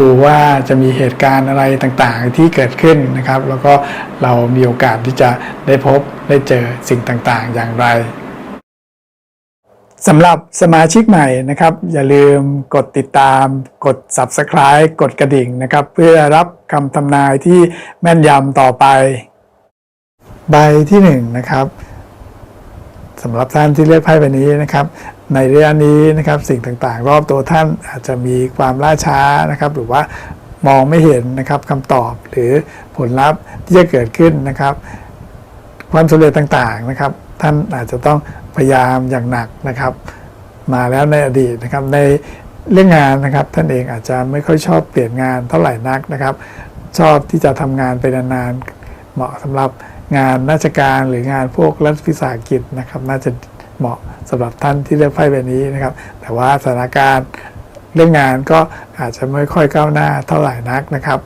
ดูว่าจะมีเหตุการณ์อะไรต่างๆ ที่เกิดขึ้นนะครับ แล้วก็เรามีโอกาสที่จะได้พบได้เจอสิ่งต่างๆ อย่างไรสำหรับสมาชิกใหม่นะครับ อย่าลืมกดติดตาม กด Subscribe กดกระดิ่งนะครับ เพื่อรับคำทำนายที่แม่นยำต่อไป ใบที่หนึ่งนะครับ สำหรับท่านที่เลือกไพ่ใบนี้นะครับ ในระยะนี้นะครับสิ่งต่างๆ รอบตัวท่านอาจจะมีความล่าช้านะครับ หรือว่ามองไม่เห็นนะครับคำตอบหรือผลลัพธ์ที่จะเกิดขึ้นนะครับ ความสำเร็จต่างๆนะครับ ท่านอาจจะต้องพยายามอย่างหนักนะครับ มาแล้วในอดีตนะครับ ในเรื่องงานนะครับ ท่านเองอาจจะไม่ค่อยชอบเปลี่ยนงานเท่าไหร่นักนะครับ ชอบที่จะทำงานไปนานๆเหมาะสำหรับ งานราชการหรืองานพวกรัฐวิสาหกิจนะครับน่าจะเหมาะสำหรับท่านที่เลือกไพ่ใบนี้นะครับ แต่ว่าสถานการณ์เรื่องงานก็อาจจะไม่ค่อยก้าวหน้าเท่าไหร่นักนะครับ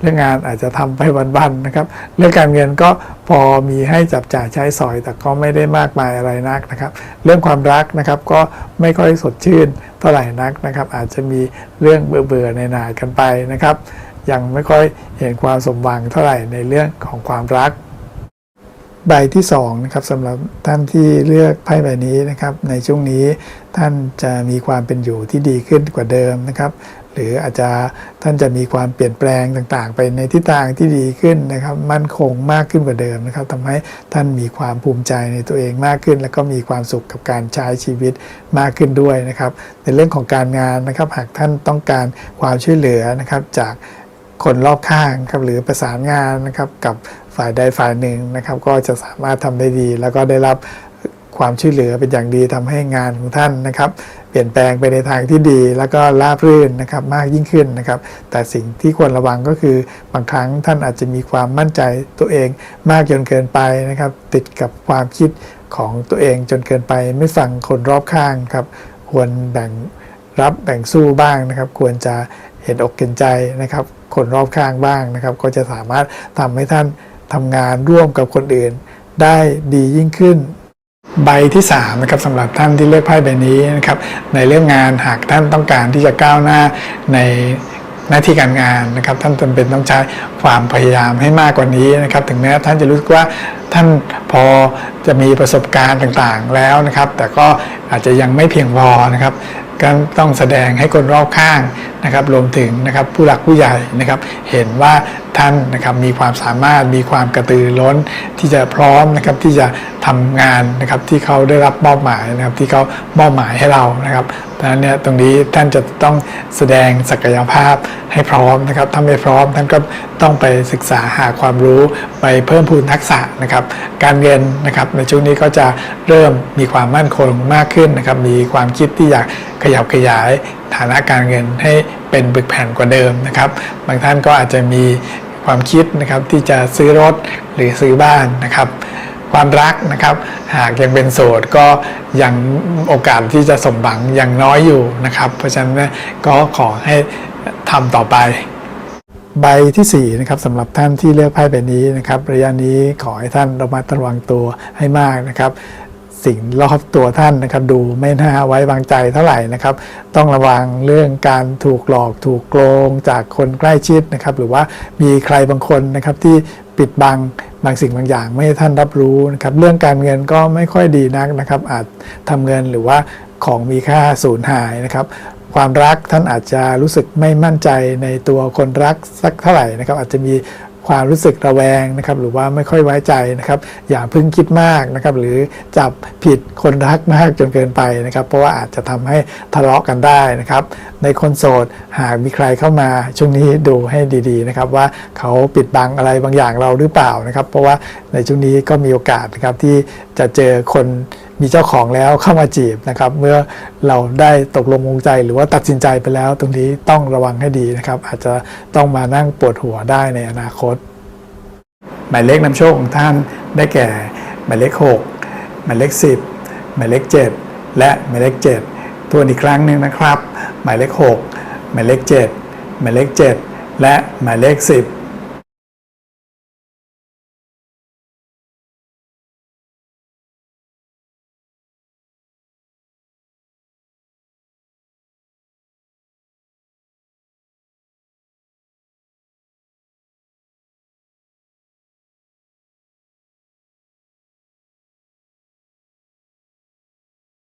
เรื่องงานอาจจะทำไปวันๆนะครับ เรื่องการเงินก็พอมีให้จับจ่ายใช้สอย แต่ก็ไม่ได้มากมายอะไรนักนะครับ เรื่องความรักนะครับก็ไม่ค่อยสดชื่นเท่าไหร่นักนะครับ อาจจะมีเรื่องเบื่อๆในนายกันไปนะครับ ยังไม่ค่อยเห็นความสมหวังเท่าไหร่ในเรื่องของความรัก ใบที่2นะครับสำหรับท่านที่เลือกไพ่ใบนี้นะครับ ในช่วงนี้ท่านจะมีความเป็นอยู่ที่ดีขึ้นกว่าเดิมนะครับ หรืออาจจะท่านจะมีความเปลี่ยนแปลงต่างๆ ไปในทิศทางที่ดีขึ้นนะครับ มั่นคงมากขึ้นกว่าเดิมนะครับทำให้ท่านมีความภูมิใจในตัวเองมากขึ้น แล้วก็มีความสุขกับการใช้ชีวิตมากขึ้นด้วยนะครับ ในเรื่องของการงานนะครับ หากท่านต้องการความช่วยเหลือนะครับจาก คนรอบข้างครับหรือประสานงานนะครับกับฝ่ายใดฝ่ายหนึ่งนะครับ ก็จะสามารถทำได้ดี แล้วก็ได้รับความช่วยเหลือเป็นอย่างดีทำให้งานของท่านนะครับ เปลี่ยนแปลงไปในทางที่ดี แล้วก็ราบรื่นนะครับมากยิ่งขึ้นนะครับ แต่สิ่งที่ควรระวังก็คือบางครั้งท่านอาจจะมีความมั่นใจตัวเองมากจนเกินไปนะครับ ติดกับความคิดของตัวเองจนเกินไปไม่ฟังคนรอบข้างครับ ควรแบ่งรับแบ่งสู้บ้างนะครับ ควรจะ เห็นอกเห็นใจนะครับ คนรอบข้างบ้างนะครับ ก็จะสามารถทำให้ท่านทำงานร่วมกับคนอื่น ได้ดียิ่งขึ้น ใบที่3นะครับสำหรับท่านที่เลือกไพ่ใบนี้นะครับ ในเรื่องงานหากท่านต้องการที่จะก้าวหน้าในหน้าที่การงานนะครับ ท่านจำเป็นต้องใช้ความพยายามให้มากกว่านี้นะครับ ถึงแม้ท่านจะรู้สึกว่าท่านพอจะมีประสบการณ์ต่างๆแล้วนะครับ แต่ก็อาจจะยังไม่เพียงพอนะครับก็ต้องแสดงให้คนรอบข้างนะครับรวมถึงนะครับผู้หลักผู้ใหญ่นะครับเห็นว่าท่านนะครับมีความสามารถมีความกระตือร้นที่จะพร้อมนะครับที่จะทำงานนะครับที่เขาได้รับมอบหมายนะครับที่เขามอบหมายให้เรานะครับดังนั้นเนี่ยตรงนี้ท่านจะต้องแสดงศักยภาพให้พร้อมนะครับถ้าไม่พร้อมท่านก็ต้องไปศึกษาหาความรู้ไปเพิ่มพูนทักษะนะครับการเงินนะครับในช่วงนี้ก็จะเริ่มมีความมั่นคงมากขึ้นนะครับมีความคิดที่อยากขยับขยาย ฐานะการเงินให้เป็นบึกแผ่นกว่าเดิมนะครับ บางท่านก็อาจจะมีความคิดนะครับที่จะซื้อรถหรือซื้อบ้านนะครับ ความรักนะครับ หากยังเป็นโสดก็ยังโอกาสที่จะสมหวังยังน้อยอยู่นะครับ เพราะฉะนั้นก็ขอให้ทำต่อไปใบที่4นะครับสำหรับท่านที่เลือกไพ่ใบนี้นะครับ ระยะนี้ขอให้ท่านระมัดระวังตัวให้มากนะครับ สิ่งรอบตัวท่านนะครับ ดูไม่น่าไว้วางใจเท่าไหร่นะครับ ต้องระวังเรื่องการถูกหลอกถูกโกงจากคนใกล้ชิดนะครับ หรือว่ามีใครบางคนนะครับที่ปิดบังบางสิ่งบางอย่างไม่ให้ท่านรับรู้นะครับ เรื่องการเงินก็ไม่ค่อยดีนักนะครับ อาจทำเงินหรือว่าของมีค่าสูญหายนะครับความรักท่านอาจจะรู้สึกไม่มั่นใจในตัวคนรักสักเท่าไหร่นะครับ อาจจะมี ความรู้สึกระแวงนะครับหรือว่าไม่ค่อยไว้ใจนะครับ อย่าพิ่งคิดมากนะครับ หรือจับผิดคนรักมากจนเกินไปนะครับ เพราะว่าอาจจะทำให้ทะเลาะกันได้นะครับ ในคนโสดหากมีใครเข้ามาช่วงนี้ดูให้ดีๆนะครับ ว่าเขาปิดบังอะไรบางอย่างเราหรือเปล่านะครับ เพราะว่าในช่วงนี้ก็มีโอกาสนะครับที่จะเจอคน มีเจ้าของแล้วเข้ามาจีบนะครับ เมื่อเราได้ตกลงมงใจหรือว่าตัดสินใจไปแล้ว ตรงนี้ต้องระวังให้ดีนะครับ อาจจะต้องมานั่งปวดหัวได้ในอนาคต หมายเลขนำโชคของท่านได้แก่ หมายเลข 6 หมายเลข 10 หมายเลข 7 และหมายเลข 7 ตัวอีกครั้งหนึ่งนะครับ หมายเลข 6 หมายเลข 7 หมายเลข 7 และหมายเลข 10